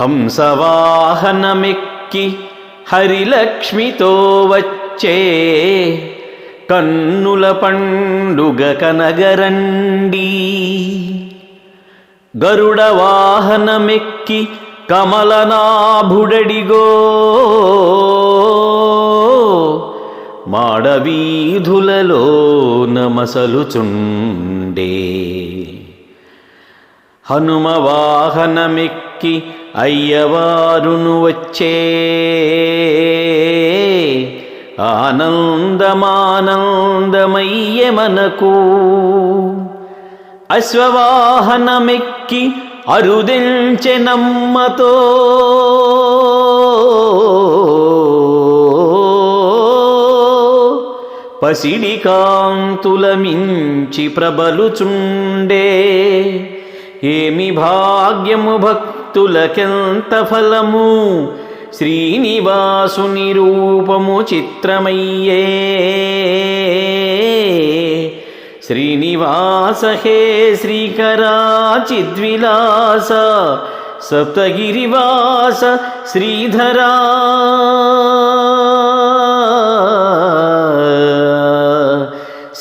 హంసవాహనమెక్కి హరిలక్ష్మితో వచ్చే కన్నుల పండుగ కనగరండి. గరుడ వాహనమెక్కి కమలనాభుడడిగో మాడవీధులలో నమసలుచుండే. హనుమ వాహనమెక్కి అయ్యవారును వచ్చే. ఆనందమానందమయ్య మనకు. అశ్వవాహనమెక్కి అరుదించెనమ్మతో పసిడి కాంతుల మించి ప్రబలుచుండే. ఏమి భాగ్యము భక్తులకెంత ఫలము? శ్రీనివాసుని రూపము చిత్రమయ్యే. శ్రీనివాస హే శ్రీకరాచిద్విలాస సప్తగిరివాస శ్రీధరా.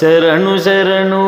శరణు శరణు.